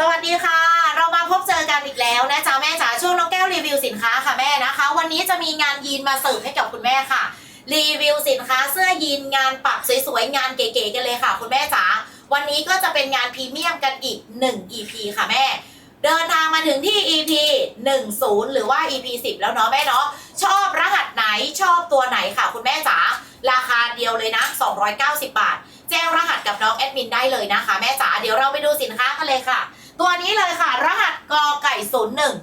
สวัสดีค่ะ เรามาพบเจอกันอีกแล้วนะจ๊ะแม่จ๋าช่วงน้องแก้วรีวิวสินค้าค่ะแม่นะคะ วันนี้จะมีงานยีนมาเสิร์ฟให้กับคุณแม่ค่ะ รีวิวสินค้าเสื้อยีนงานปักสวยๆงานเก๋ๆกันเลยค่ะ คุณแม่จ๋าวันนี้ก็จะเป็นงานพรีเมียมกันอีก 1 EP ค่ะแม่ เดินทางมาถึงที่ EP 10 หรือว่า EP 10 แล้วเนาะแม่เนาะชอบรหัสไหนชอบตัวไหนค่ะ คุณแม่จ๋าราคาเดียวเลยนะ 290 บาท แจ้งรหัสกับน้องแอดมินได้เลยนะคะ แม่จ๋าเดี๋ยวเราไปดูสินค้ากันเลยค่ะ ตัวนี้เลยค่ะ รหัสกอไก่ศูนย์หนึ่ง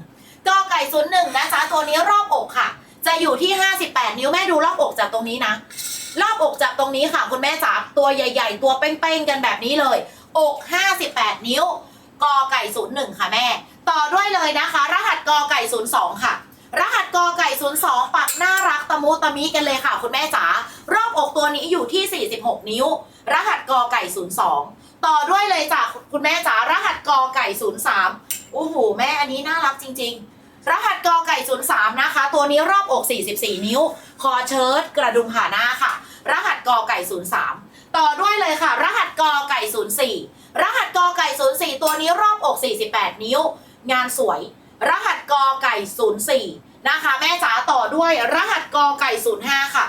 กอไก่ศูนย์หนึ่งนะจ๊ะตัวนี้รอบอกค่ะ จะอยู่ที่ 58 นิ้วแม่ดูรอบอกจากตรงนี้นะ รอบอกจากตรงนี้ค่ะ คุณแม่จ๋าตัวใหญ่ ๆ ตัวเป้งๆกันแบบนี้เลย อก 58 นิ้วกอไก่ศูนย์หนึ่งค่ะแม่ ต่อด้วยเลยนะคะ รหัสกอไก่ศูนย์สองค่ะรหัสกอไก่ศูนย์สองปักน่ารักตะมุตะมิกันเลยค่ะ คุณแม่จ๋ารอบอกตัวนี้อยู่ที่ 46 นิ้ว รหัสกอไก่ศูนย์สองต่อด้วยเลยจ้ะคุณแม่จ๋ารหัส กอไก่ศูนย์สามโอ้โหแม่อันนี้น่ารักจริง ๆ รหัสกอไก่ศูนย์สามนะคะ ตัวนี้รอบอก 44 นิ้ว คอเชิ้ตกระดุมผ่าหน้าค่ะ รหัสกอไก่ศูนย์สามต่อด้วยเลยค่ะ รหัสกอไก่ศูนย์สี่รหัสกอไก่ศูนย์สี่ตัวนี้รอบอก 48 นิ้ว งานสวย รหัสกอไก่ศูนย์สี่นะคะ แม่จ๋าต่อด้วย รหัสกอไก่ศูนย์ห้าค่ะ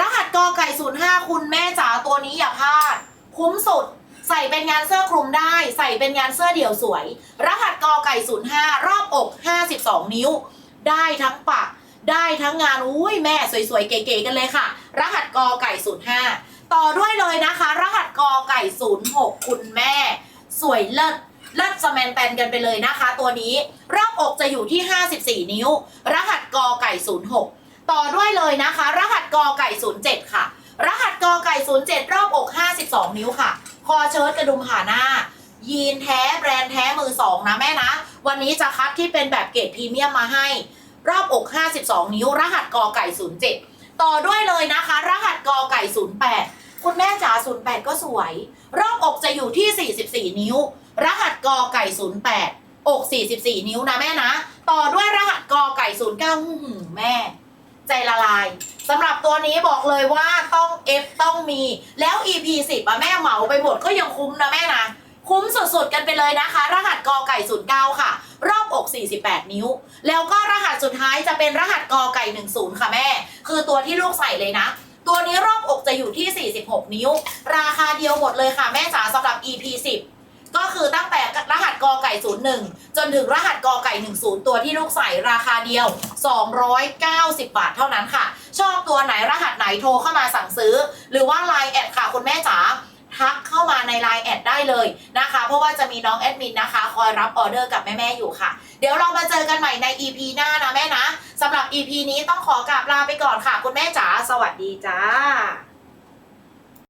รหัสกอไก่ศูนย์ห้าคุณแม่จ๋าตัวนี้อย่าพลาด คุ้มสุด ใส่เป็นงานเสื้อคลุมได้ ใส่เป็นงานเสื้อเดี่ยวสวย รหัสกอไก่ศูนย์ห้ารอบอก 52 นิ้ว ได้ทั้งปัก ได้ทั้งงานอุ้ยแม่สวยๆ เก๋ๆกันเลยค่ะ รหัสกอไก่ศูนย์ห้าต่อด้วยเลยนะคะ รหัสกอไก่ศูนย์หกคุณแม่ สวยเลิศเลิศสแมนแตนกันไปเลยนะคะ ตัวนี้ รอบอกจะอยู่ที่ 54 นิ้ว รหัสกอไก่ศูนย์หกต่อด้วยเลยนะคะ รหัสกอไก่ศูนย์เจ็ดค่ะ รหัสกอไก่ศูนย์เจ็ดรอบอก 52 นิ้วค่ะ คอเชิ้ตกระดุมผ่าหน้า ยีนแท้แบรนด์แท้มือสองนะแม่นะ วันนี้จะคัดที่เป็นแบบเกรดพรีเมียมมาให้ รอบอก 52 นิ้ว รหัสกอไก่ 07 ต่อด้วยเลยนะคะ รหัสกอไก่ 08 คุณแม่จ๋า 08 ก็สวย รอบอกจะอยู่ที่ 44 นิ้ว รหัสกอไก่ 08 อก 44 นิ้วนะแม่นะ ต่อด้วยรหัสกอไก่ 09แม่ ใจละลาย สำหรับตัวนี้บอกเลยว่าต้อง F ต้องมี แล้ว EP 10อะแม่เหมาไปหมดก็ยังคุ้มนะแม่นะ คุ้มสุดๆกันไปเลยนะคะ รหัสกอไก่09ค่ะ รอบอก 48 นิ้ว แล้วก็รหัสสุดท้ายจะเป็นรหัสกอไก่ 10 ค่ะแม่ คือตัวที่ลูกใส่เลยนะ ตัวนี้รอบอกจะอยู่ที่ 46 นิ้ว ราคาเดียวหมดเลยค่ะแม่จ๋าสำหรับ EP 10 ก็คือตั้งแต่รหัสกอไก่ 01 จนถึงรหัสกอไก่ 10 ตัวที่ลูกใส่ราคาเดียว 290 บาทเท่านั้นค่ะ ชอบตัวไหนรหัสไหนโทรเข้ามาสั่งซื้อ หรือว่า Line แอดค่ะคุณแม่จ๋าทักเข้ามาใน Line แอดได้เลยนะคะ เพราะว่าจะมีน้องแอดมินนะคะ คอยรับออเดอร์กับแม่ ๆ อยู่ค่ะ เดี๋ยวเรามาเจอกันใหม่ใน EP หน้านะแม่นะสำหรับ EP นี้ต้องขอกราบลาไปก่อนค่ะ คุณแม่จ๋าสวัสดีจ้า